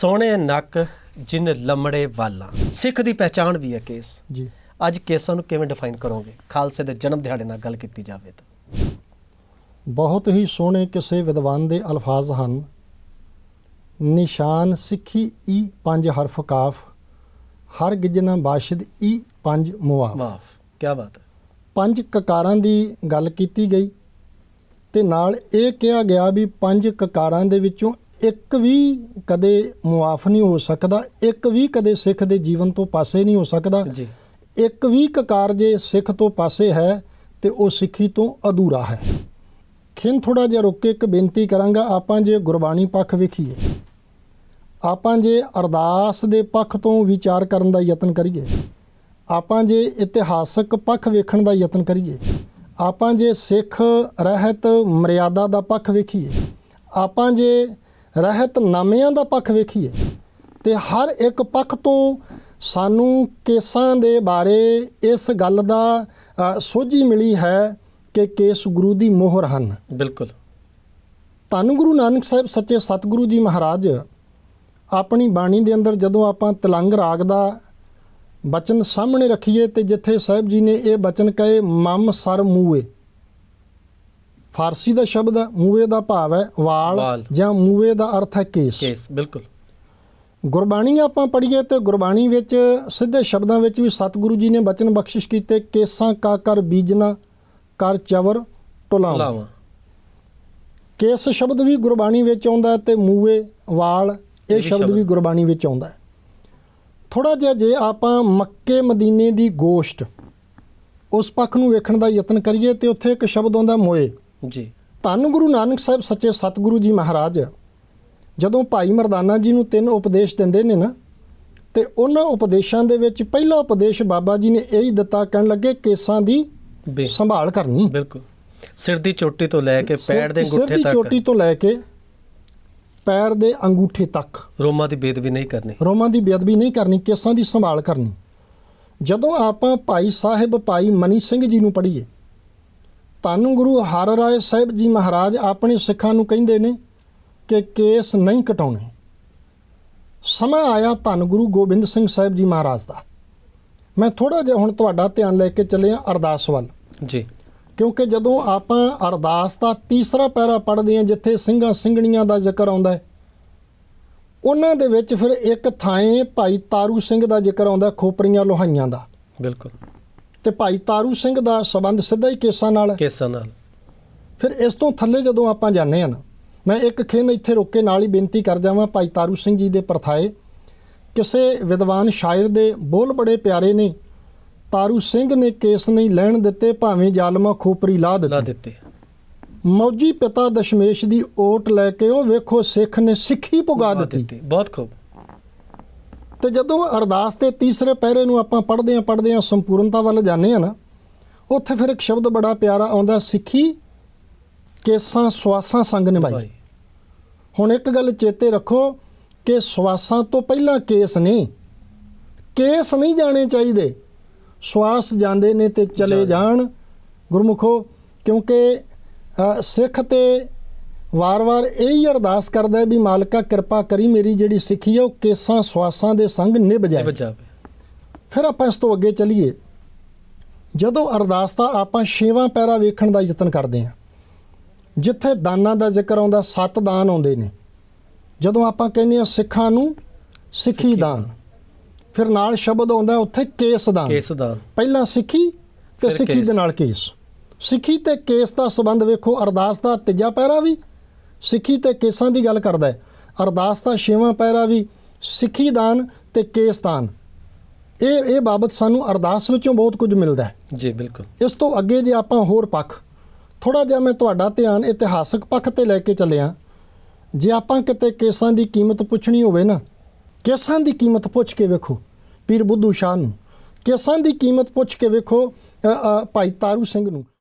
ਸੋਹਣੇ ਨੱਕ ਜਿਨ ਲੰਮੜੇ ਵਾਲਾਂ। ਸਿੱਖ ਦੀ ਪਹਿਚਾਣ ਵੀ ਹੈ ਕੇਸ। ਜੀ। ਅੱਜ ਕੇਸਾਂ ਨੂੰ ਕਿਵੇਂ ਡਿਫਾਈਨ ਕਰੋਗੇ? ਖਾਲਸੇ ਦੇ ਜਨਮ ਦਿਹਾੜੇ ਨਾਲ ਗੱਲ ਕੀਤੀ ਜਾਵੇ ਤਾਂ। ਬਹੁਤ ਹੀ ਸੋਹਣੇ ਕਿਸੇ ਵਿਦਵਾਨ ਦੇ ਅਲਫਾਜ਼ ਹਨ। ਨਿਸ਼ਾਨ ਸਿੱਖੀ ਈ ਪੰਜ ਹਰਫ ਕਾਫ ਹਰ ਗਿਜਨਾ ਬਾਸ਼ਿਦ ਈ ਪੰਜ ਮੁਆਫ। ਮਾਫ ਕੀ ਬਾਤ ਹੈ। ਪੰਜ ਕਕਾਰਾਂ ਦੀ ਗੱਲ ਕੀਤੀ ਗਈ ਤੇ ਨਾਲ ਇਹ ਕਿਹਾ ਗਿਆ ਵੀ ਪੰਜ ਕਕਾਰਾਂ ਦੇ ਵਿੱਚੋਂ ਇੱਕ ਵੀ ਕਦੇ ਮੁਆਫ ਨਹੀਂ ਹੋ ਸਕਦਾ ਇੱਕ ਵੀ ਕਦੇ ਸਿੱਖ ਦੇ ਜੀਵਨ ਤੋਂ ਪਾਸੇ ਨਹੀਂ ਹੋ ਸਕਦਾ। ਜੀ। ਇੱਕ ਵੀ ਕਕਾਰ ਜੇ ਸਿੱਖ ਤੋਂ ਪਾਸੇ ਹੈ ਤੇ ਉਹ ਸਿੱਖੀ ਤੋਂ ਅਧੂਰਾ ਹੈ। ਖਿੰ ਥੋੜਾ ਜਿਹਾ ਰੁੱਕ ਕੇ ਇੱਕ ਬੇਨਤੀ ਕਰਾਂਗਾ ਆਪਾਂ ਜੇ ਗੁਰਬਾਣੀ ਪੱਖ ਵੇਖੀਏ ਆਪਾਂ ਜੇ ਅਰਦਾਸ ਦੇ ਪੱਖ ਤੋਂ ਵਿਚਾਰ ਕਰਨ ਦਾ ਯਤਨ ਕਰੀਏ ਆਪਾਂ ਜੇ ਇਤਿਹਾਸਕ ਪੱਖ ਵੇਖਣ ਦਾ ਯਤਨ ਕਰੀਏ ਆਪਾਂ ਜੇ ਸਿੱਖ ਰਹਿਤ ਮਰਿਆਦਾ ਦਾ ਪੱਖ ਵੇਖੀਏ ਆਪਾਂ ਜੇ ਰਹਿਤ ਨਾਮਿਆਂ ਦਾ ਪੱਖ ਵੇਖੀਏ ਤੇ ਹਰ ਇੱਕ ਪੱਖ ਤੋਂ ਸਾਨੂੰ ਕੇਸਾਂ ਦੇ ਬਾਰੇ ਇਸ ਗੱਲ ਦਾ ਸੋਝੀ ਮਿਲੀ ਹੈ ਕਿ ਕੇਸ ਗੁਰੂ ਦੀ ਮੋਹਰ ਹਨ। ਬਿਲਕੁਲ। ਧੰਨ ਗੁਰੂ ਨਾਨਕ ਸਾਹਿਬ ਸੱਚੇ ਸਤਿਗੁਰੂ ਜੀ ਮਹਾਰਾਜ ਆਪਣੀ ਬਾਣੀ ਦੇ ਅੰਦਰ ਜਦੋਂ ਆਪਾਂ ਤਲੰਗ ਰਾਗ ਦਾ ਬਚਨ ਸਾਹਮਣੇ ਰੱਖੀਏ ਤੇ ਜਿੱਥੇ ਸਾਹਿਬ ਜੀ ਨੇ ਇਹ ਬਚਨ ਕਹੇ ਮਮ ਸਰ ਮੂਏ। ਫਾਰਸੀ ਦਾ ਸ਼ਬਦ ਹੈ ਮੂਏ ਦਾ ਭਾਵ ਹੈ ਵਾਲ। ਜਾਂ ਮੂਏ ਦਾ ਅਰਥ ਹੈ ਕੇਸ। ਕੇਸ ਬਿਲਕੁਲ। ਗੁਰਬਾਣੀ ਆਪਾਂ ਪੜ੍ਹੀਏ ਤੇ ਗੁਰਬਾਣੀ ਵਿੱਚ ਸਿੱਧੇ ਸ਼ਬਦਾਂ ਵਿੱਚ ਵੀ ਸਤਿਗੁਰੂ ਜੀ ਨੇ ਬਚਨ ਬਖਸ਼ਿਸ਼ ਕੀਤੇ ਕੇਸਾਂ ਕਾ ਕਰ ਬੀਜਣਾ ਕਰ ਚਵਰ ਟੁਲਾਵਾਂ। ਲਾਵਾਂ ਕੇਸ ਸ਼ਬਦ ਵੀ ਗੁਰਬਾਣੀ ਵਿੱਚ ਆਉਂਦਾ ਤੇ ਮੂਏ ਵਾਲ ਇਹ ਸ਼ਬਦ। ਵੀ ਗੁਰਬਾਣੀ ਵਿੱਚ ਆਉਂਦਾ ਥੋੜਾ ਜਿਹਾ ਜੇ ਆਪਾਂ ਮੱਕੇ ਮਦੀਨੇ ਦੀ ਗੋਸ਼ਟ ਉਸ ਪੱਖ ਨੂੰ ਵੇਖਣ ਦਾ ਯਤਨ ਕਰੀਏ ਤੇ ਉੱਥੇ ਇੱਕ ਸ਼ਬਦ ਆਉਂਦਾ ਮੋਏ। ਜੀ। ਧੰਨ ਗੁਰੂ ਨਾਨਕ ਸਾਹਿਬ ਸੱਚੇ ਸਤਿਗੁਰੂ ਜੀ ਮਹਾਰਾਜ ਜਦੋਂ ਭਾਈ ਮਰਦਾਨਾ ਜੀ ਨੂੰ ਤਿੰਨ ਉਪਦੇਸ਼ ਦਿੰਦੇ ਨੇ ਨਾ ਤੇ ਉਹਨਾਂ ਉਪਦੇਸ਼ਾਂ ਦੇ ਵਿੱਚ ਪਹਿਲਾ ਉਪਦੇਸ਼ ਬਾਬਾ ਜੀ ਨੇ ਇਹ ਹੀ ਦਿੱਤਾ ਕਹਿਣ ਲੱਗੇ ਕੇਸਾਂ ਦੀ ਸੰਭਾਲ ਕਰਨੀ। ਬਿਲਕੁਲ। ਸਿਰ ਦੀ ਚੋਟੀ ਤੋਂ ਲੈ ਕੇ ਪੈਰ ਦੇ ਸਿਰ ਅੰਗੂਠੇ ਦੀ ਤੱਕ। ਚੋਟੀ ਤੋਂ ਲੈ ਕੇ ਪੈਰ ਦੇ ਅੰਗੂਠੇ ਤੱਕ। ਰੋਮਾਂ ਦੀ ਬੇਦਬੀ ਨਹੀਂ ਕਰਨੀ। ਰੋਮਾਂ ਦੀ ਬੇਅਦਬੀ ਨਹੀਂ ਕਰਨੀ ਕੇਸਾਂ ਦੀ ਸੰਭਾਲ ਕਰਨੀ। ਜਦੋਂ ਆਪਾਂ ਭਾਈ ਸਾਹਿਬ ਭਾਈ ਮਨੀ ਸਿੰਘ ਜੀ ਨੂੰ ਪੜ੍ਹੀਏ ਧੰਨ ਗੁਰੂ ਹਰ ਰਾਏ ਸਾਹਿਬ ਜੀ ਮਹਾਰਾਜ ਆਪਣੇ ਸਿੱਖਾਂ ਨੂੰ ਕਹਿੰਦੇ ਨੇ ਕਿ ਕੇਸ ਨਹੀਂ ਕਟਾਉਣੇ। ਸਮਾਂ ਆਇਆ ਧੰਨ ਗੁਰੂ ਗੋਬਿੰਦ ਸਿੰਘ ਸਾਹਿਬ ਜੀ ਮਹਾਰਾਜ ਦਾ। ਮੈਂ ਥੋੜਾ ਜਿਹਾ ਹੁਣ ਤੁਹਾਡਾ ਧਿਆਨ ਲੈ ਕੇ ਚੱਲਿਆ ਅਰਦਾਸ ਵੱਲ। ਜੀ। ਕਿਉਂਕਿ ਜਦੋਂ ਆਪਾਂ ਅਰਦਾਸ ਦਾ ਤੀਸਰਾ ਪੈਰਾ ਪੜ੍ਹਦੇ ਹਾਂ ਜਿੱਥੇ ਸਿੰਘਾਂ ਸਿੰਘਣੀਆਂ ਦਾ ਜ਼ਿਕਰ ਆਉਂਦਾ ਹੈ ਉਹਨਾਂ ਦੇ ਵਿੱਚ ਫਿਰ ਇੱਕ ਥਾਂ ਭਾਈ ਤਾਰੂ ਸਿੰਘ ਦਾ ਜ਼ਿਕਰ ਆਉਂਦਾ ਖੋਪਰੀਆਂ ਲੋਹਾਈਆਂ ਦਾ। ਬਿਲਕੁਲ। ਤੇ ਭਾਈ ਤਾਰੂ ਸਿੰਘ ਦਾ ਸਬੰਧ ਸਿੱਧਾ ਹੀ ਕੇਸਾਂ ਨਾਲ। ਹੈ ਕੇਸਾਂ ਨਾਲ। ਫਿਰ ਇਸ ਤੋਂ ਥੱਲੇ ਜਦੋਂ ਆਪਾਂ ਜਾਂਦੇ ਹਾਂ ਨਾ ਮੈਂ ਇੱਕ ਖਿੰਨ ਇੱਥੇ ਰੁੱਕ ਕੇ ਨਾਲ ਹੀ ਬੇਨਤੀ ਕਰ ਜਾਵਾਂ ਭਾਈ ਤਾਰੂ ਸਿੰਘ ਜੀ ਦੇ ਪਰਥਾਏ। ਕਿਸੇ ਵਿਦਵਾਨ ਸ਼ਾਇਰ ਦੇ ਬੋਲ ਬੜੇ ਪਿਆਰੇ ਨੇ। ਤਾਰੂ ਸਿੰਘ ਨੇ ਕੇਸ ਨਹੀਂ ਲੈਣ ਦਿੱਤੇ ਭਾਵੇਂ ਜ਼ਾਲਮਾ ਖੋਪਰੀ ਲਾ ਦਿੱਤੇ। ਮੌਜੀ ਪਿਤਾ ਦਸ਼ਮੇਸ਼ ਦੀ ਓਟ ਲੈ ਕੇ ਉਹ ਵੇਖੋ ਸਿੱਖ ਨੇ ਸਿੱਖੀ ਪੁਗਾ ਦਿੱਤੀ। ਬਹੁਤ ਖੂਬ। ਤੇ ਜਦੋਂ ਅਰਦਾਸ ਦੇ ਤੀਸਰੇ ਪਹਿਰੇ ਨੂੰ ਆਪਾਂ ਪੜ੍ਹਦੇ ਹਾਂ ਪੜ੍ਹਦੇ ਹਾਂ ਸੰਪੂਰਨਤਾ ਵੱਲ ਜਾਂਦੇ ਹਾਂ ਨਾ ਉੱਥੇ ਫਿਰ ਇੱਕ ਸ਼ਬਦ ਬੜਾ ਪਿਆਰਾ ਆਉਂਦਾ ਸਿੱਖੀ ਕੇਸਾਂ ਸਵਾਸਾਂ ਸੰਗ ਨਿਭਾਈ। ਭਾਈ ਹੁਣ ਇੱਕ ਗੱਲ ਚੇਤੇ ਰੱਖੋ ਕਿ ਸਵਾਸਾਂ ਤੋਂ ਪਹਿਲਾਂ ਕੇਸ ਨੇ। ਕੇਸ ਨਹੀਂ ਜਾਣੇ ਚਾਹੀਦੇ। ਸਵਾਸ ਜਾਂਦੇ ਨੇ ਤੇ ਚਲੇ। ਜਾਣ। ਗੁਰਮੁਖੋ ਕਿਉਂਕਿ ਸਿੱਖ ਤੇ ਵਾਰ-ਵਾਰ ਇਹੀ ਅਰਦਾਸ ਕਰਦਾ ਹੈ ਵੀ ਮਾਲਕਾ ਕਿਰਪਾ ਕਰੀ ਮੇਰੀ ਜਿਹੜੀ ਸਿੱਖੀ ਹੈ ਉਹ ਕੇਸਾਂ ਸਵਾਸਾਂ ਦੇ ਸੰਗ ਨਿਭ ਜਾਏ। ਫਿਰ ਆਪਾਂ ਇਸ ਤੋਂ ਅੱਗੇ ਚੱਲੀਏ। ਜਦੋਂ ਅਰਦਾਸ ਦਾ ਆਪਾਂ ਛੇਵਾਂ ਪੈਰਾ ਵੇਖਣ ਦਾ ਯਤਨ ਕਰਦੇ ਹਾਂ ਜਿੱਥੇ ਦਾਨਾਂ ਦਾ ਜ਼ਿਕਰ ਆਉਂਦਾ ਸੱਤ ਦਾਨ ਆਉਂਦੇ ਨੇ। ਜਦੋਂ ਆਪਾਂ ਕਹਿੰਦੇ ਹਾਂ ਸਿੱਖਾਂ ਨੂੰ ਸਿੱਖੀ ਦਾਨ ਫਿਰ ਨਾਲ ਸ਼ਬਦ ਆਉਂਦਾ ਉੱਥੇ ਕੇਸ ਦਾਨ। ਕੇਸ ਦਾ ਪਹਿਲਾਂ ਸਿੱਖੀ ਤੇ ਸਿੱਖੀ। ਦੇ ਨਾਲ ਕੇਸ। ਸਿੱਖੀ ਤੇ ਕੇਸ ਦਾ ਸੰਬੰਧ ਵੇਖੋ ਅਰਦਾਸ ਦਾ ਤੀਜਾ ਪੈਰਾ ਵੀ ਸਿੱਖੀ ਤੇ ਕੇਸਾਂ ਦੀ ਗੱਲ ਕਰਦਾ ਹੈ। ਅਰਦਾਸ ਦਾ ਛੇਵਾਂ ਪੈਰਾ ਵੀ ਸਿੱਖੀ ਦਾਨ ਤੇ ਕੇਸ ਦਾਨ। ਇਹ ਇਹ ਬਾਬਤ ਸਾਨੂੰ ਅਰਦਾਸ ਵਿੱਚੋਂ ਬਹੁਤ ਕੁਝ ਮਿਲਦਾ ਹੈ। ਜੀ ਬਿਲਕੁਲ। ਇਸ ਤੋਂ ਅੱਗੇ ਜੇ ਆਪਾਂ ਹੋਰ ਪੱਖ ਥੋੜਾ ਜਿਹਾ ਮੈਂ ਤੁਹਾਡਾ ਧਿਆਨ ਇਤਿਹਾਸਕ ਪੱਖ ਤੇ ਲੈ ਕੇ ਚੱਲਿਆ। ਜੇ ਆਪਾਂ ਕਿਤੇ ਕੇਸਾਂ ਦੀ ਕੀਮਤ ਪੁੱਛਣੀ ਹੋਵੇ ਨਾ ਕੇਸਾਂ ਦੀ ਕੀਮਤ ਪੁੱਛ ਕੇ ਵੇਖੋ ਪੀਰ ਬੁੱਧੂ ਸ਼ਾਹ ਨੂੰ। ਕੇਸਾਂ ਦੀ ਕੀਮਤ ਪੁੱਛ ਕੇ ਵੇਖੋ ਭਾਈ ਤਾਰੂ ਸਿੰਘ ਨੂੰ।